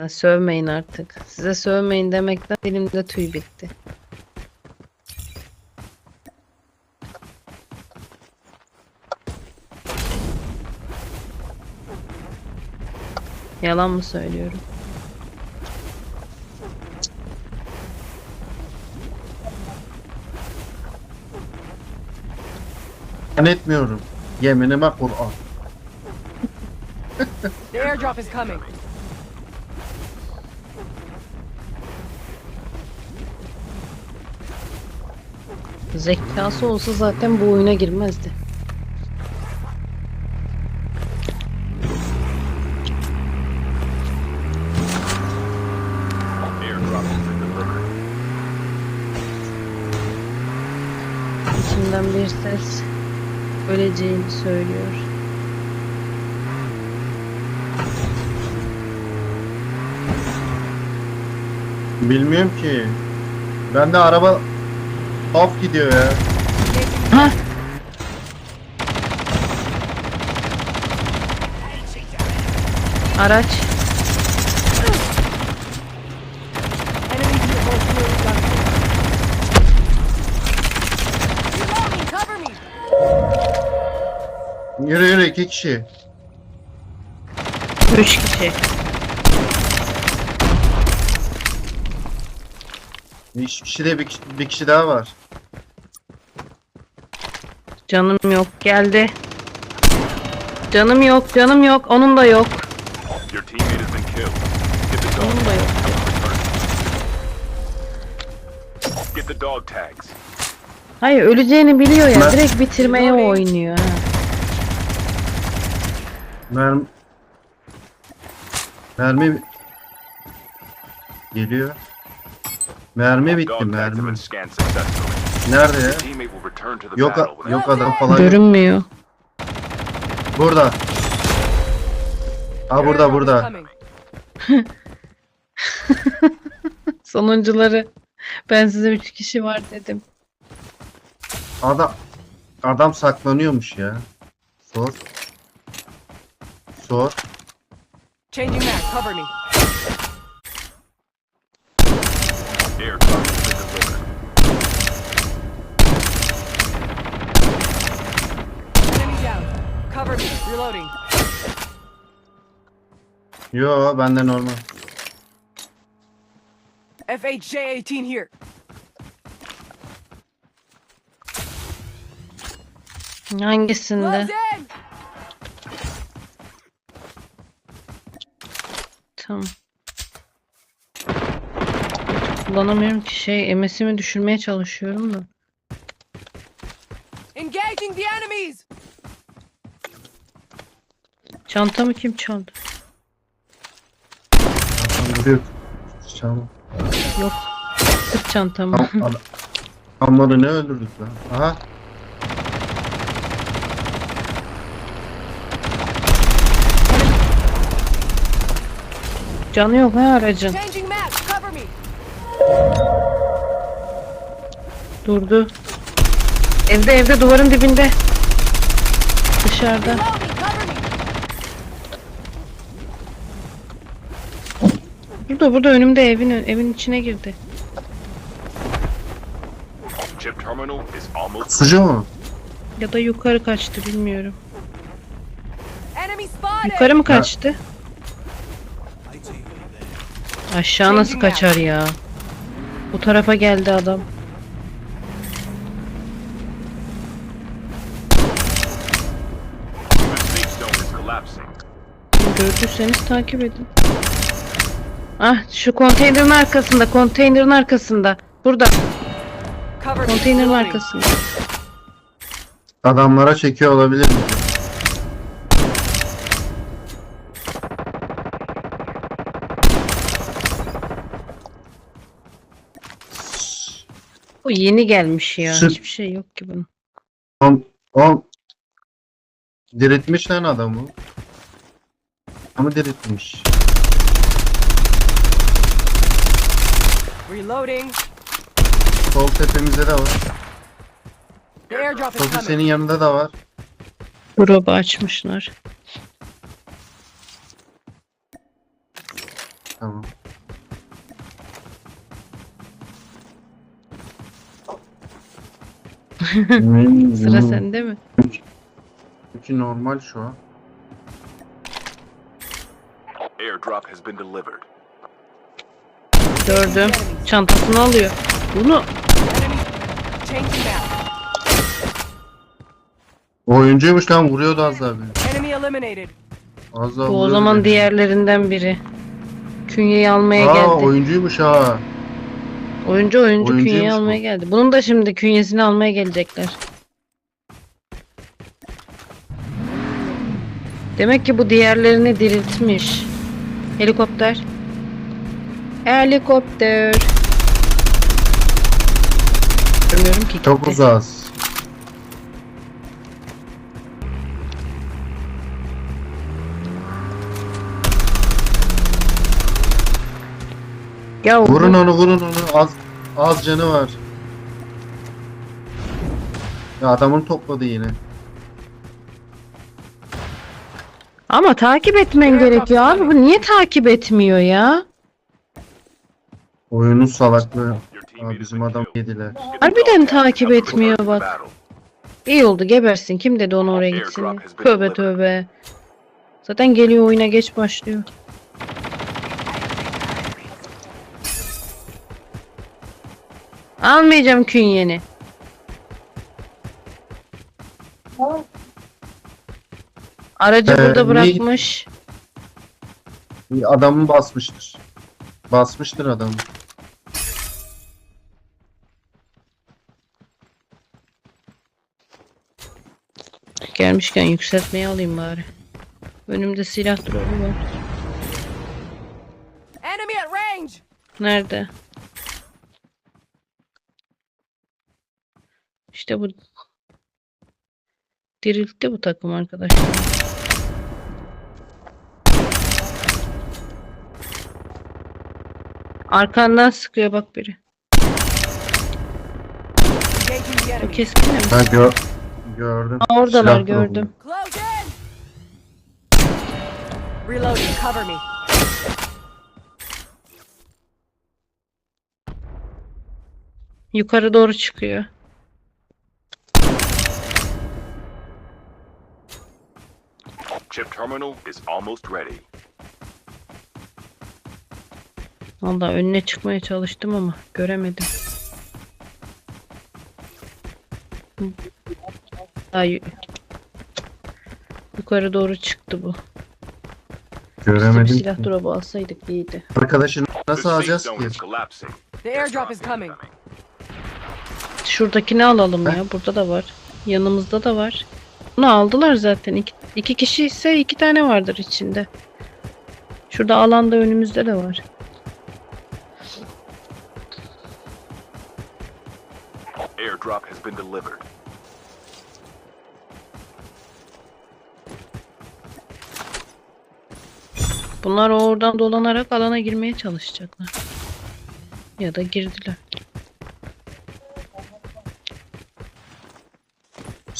Ya Sövmeyin artık. Size sövmeyin demekten dilimde tüy bitti. Yalan mı söylüyorum? Ben etmiyorum. Yeminime Kur'an. The airdrop is coming. Zekası olsa zaten bu oyuna girmezdi. İçimden bir ses öleceğini söylüyor. Bilmiyorum ki. Ben de araba off gidiyor ya. Ha! Araç. Yürü yürü iki kişi. Üç kişi. Üç kişi de bir kişi, bir kişi daha var. Canım yok. Geldi. Canım yok. Canım yok. Onun da yok. Your teammate has been killed. Get the dog Onun da yok. Get the dog tags. Hayır öleceğini biliyor ya. Ben- Direkt bitirmeye oynuyor. Ha. Mermi... Mermi... Geliyor. Mermi bitti mermi. Nerede ya? Yok yok adam falan yok. Görünmüyor. Burada. Ha burada burada. Sonuncuları. Ben size üç kişi var dedim. Adam adam saklanıyormuş ya. Sor. Sor. Changing mag, cover me. Airdrop has been delivered. Enemy down. Cover me. Reloading. Yo bende normal. FHJ-18 here. Hangisinde? Close in. Tamam. Kullanamıyorum ki şey MS'imi düşürmeye çalışıyorum da. Engaging the enemies. Çantamı kim çaldı? Duruyor. Tamam. Yok. Sırt çantamı. Tam, adam, adamları ne öldürdük lan? Aha. Canı yok ha aracın. Changing. Durdu. Evde evde duvarın dibinde. Dışarıda. Burada burada önümde evin evin içine girdi. Sucu mu? Ya da yukarı kaçtı bilmiyorum. Yukarı mı kaçtı? Aşağı nasıl kaçar ya? Bu tarafa geldi adam. Gördüyseniz takip edin. Ah şu konteynerin arkasında, konteynerin arkasında. Burada, konteynerin arkasında. Adamlara çekiyor olabilir mi? O yeni gelmiş ya. Şu- Hiçbir şey yok ki bunun. O, o diriltmiş lan adamı. Ama diriltmiş. Reloading. Sol tepemizde de var. The airdrop is Sofi coming. senin yanında da var. Drop'u açmışlar. Tamam. Sıra sende mi? Çünkü normal şu an. Airdrop has been delivered. Gördüm. Çantasını alıyor. Bunu map. Oyuncuymuş lan vuruyordu az daha beni. Enemy eliminated. Az daha bu o vuruyordu zaman beni. diğerlerinden biri. Künyeyi almaya Aa geldi. oyuncuymuş ha. Oyuncu oyuncu Oyuncuymuş bu. almaya geldi. Bunun da şimdi künyesini almaya gelecekler. Demek ki bu diğerlerini diriltmiş. Helikopter. Helikopter. Görmüyorum ki. Çok gitti. uzağız. Ya Vurun onu vurun onu. Az az canı var. Ya adamın topladı yine. Ama takip etmen gerekiyor abi. Bu niye takip etmiyor ya? Oyunun salaklığı. Aa, bizim adam yediler. Harbiden takip etmiyor bak. İyi oldu gebersin. Kim dedi onu oraya gitsin? Tövbe tövbe. Zaten geliyor oyuna geç başlıyor. Almayacağım künyeni. Aracı Ee, burada ne- bırakmış. Bir Adamı basmıştır. Basmıştır adamı. Gelmişken yükseltmeyi alayım bari. Önümde silah duruyor. Enemy at range. Nerede? İşte bu diriltti bu takım arkadaşlar. Arkandan sıkıyor bak biri. O keskin mi? Ha gör gördüm. Aa, oradalar Silah gördüm. Reloading. Cover me. Yukarı doğru çıkıyor. Chip terminal is almost ready. Vallahi önüne çıkmaya çalıştım ama göremedim. Ay yukarı doğru çıktı bu. İşte bir Göremedim. silah drop'u alsaydık iyiydi. Arkadaşı The nasıl safe alacağız zone ki? is collapsing. The airdrop is coming. Şuradakini alalım ya. Burada da var. Yanımızda da var. Bunu aldılar zaten. İki, iki kişi ise iki tane vardır içinde. Şurada alanda önümüzde de var. Airdrop has been delivered. Bunlar oradan dolanarak alana girmeye çalışacaklar. Ya da girdiler.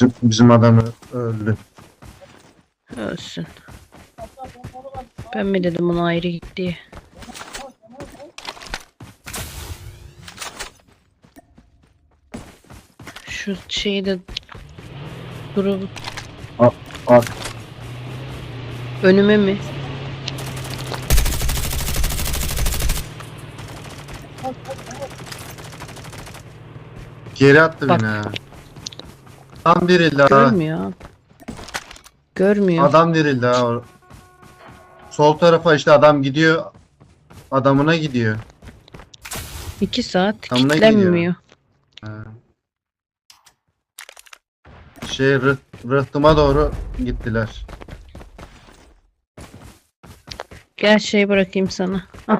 Bizim, bizim adam öldü. Ölsün. Ben mi dedim ona ayrı git diye. Şu şeyi de durup Bak önüme mi? geri attı Bak. beni ha. Adam dirildi ha. Görmüyor. Görmüyor. Adam dirildi ha. Sol tarafa işte adam gidiyor. Adamına gidiyor. İki saat ne kilitlenmiyor. Ha. Şey rıh, rıhtıma doğru gittiler. Gel şey bırakayım sana. Al.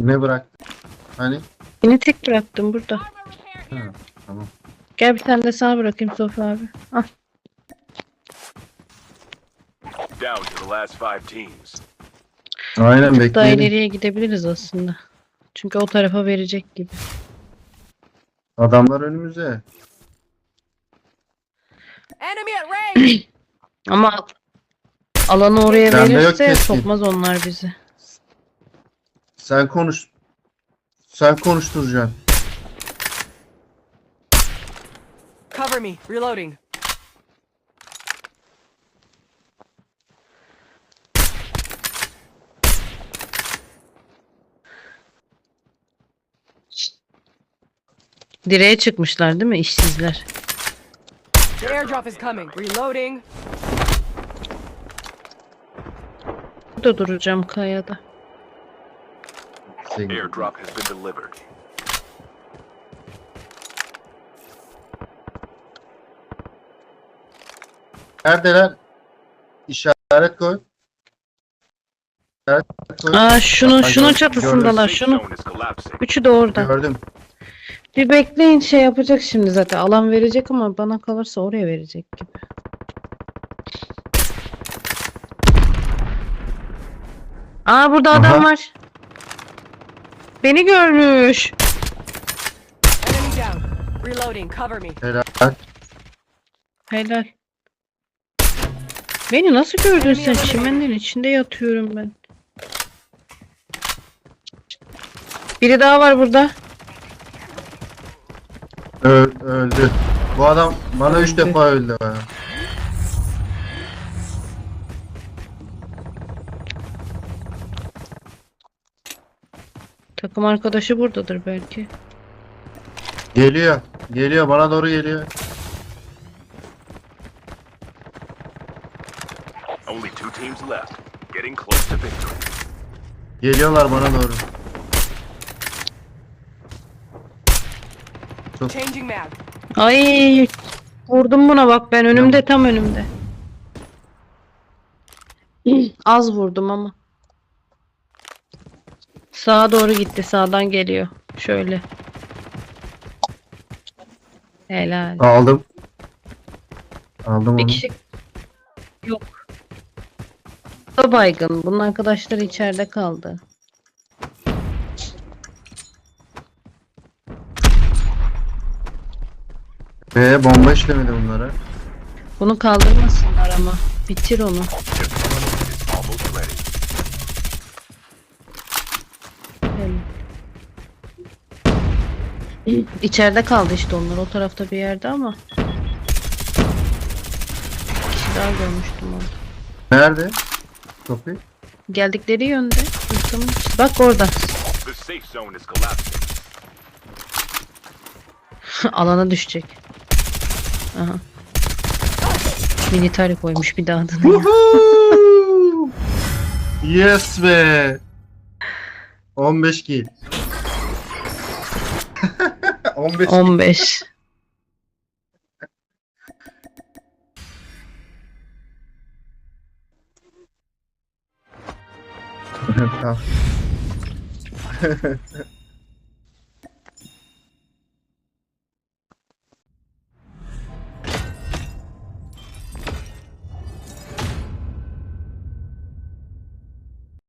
Ne bıraktı? Hani? Beni tek bıraktım burada. Ha, tamam. Gel bir tane de sana bırakayım Sofi abi. Al. Down to the last five teams. Aynen Daha bekleyelim. ileriye gidebiliriz aslında. Çünkü o tarafa verecek gibi. Adamlar önümüze. Enemy at range! Ama alanı oraya Bende yok verirse keskin. sokmaz onlar bizi. Sen konuş. Sen konuşturacaksın. Cover me. Reloading. Direğe çıkmışlar değil mi işsizler? The airdrop is coming. Reloading. Burada duracağım kayada. Airdrop has been delivered. Neredeler? İşaret koy. İşaret koy. Aa şunun Ay, şunun gördüm, çatısındalar Safe şunu. zone is collapsing. Üçü de orada. Gördüm. Bir bekleyin şey yapacak şimdi zaten. Alan verecek ama bana kalırsa oraya verecek gibi. Aa burada adam Aha. var. Beni görmüş. Enemy down. Reloading. Cover me. Helal. Helal. Beni nasıl gördün sen? Çimenin içinde yatıyorum ben. Biri daha var burada. Ö- öldü. Bu adam bana üç Öldü. defa öldü. ha. Takım arkadaşı buradadır belki. Geliyor. Geliyor bana doğru geliyor. Only two teams left. Getting close to victory. Geliyorlar bana doğru. Changing mag. Ay vurdum buna bak ben önümde tam önümde. Az vurdum ama. Sağa doğru gitti sağdan geliyor. Şöyle. Helal. Aldım. Aldım Bir onu. kişi yok. Da baygın. Bunun arkadaşları içeride kaldı. Ve bomba işlemedi bunlara. Bunu kaldırmasınlar ama. Bitir onu. Chip terminal is almost ready. Helal. İçeride kaldı işte onlar o tarafta bir yerde ama. Bir kişi daha görmüştüm orada. Nerede? Kapı. Geldikleri yönde. İçi- Bak orada. The safe zone is collapsing. Alana düşecek. Aha. Militari koymuş bir daha adını. ya. Woohoo! yes be. 15 kill. 15 kill. 15. Tamam.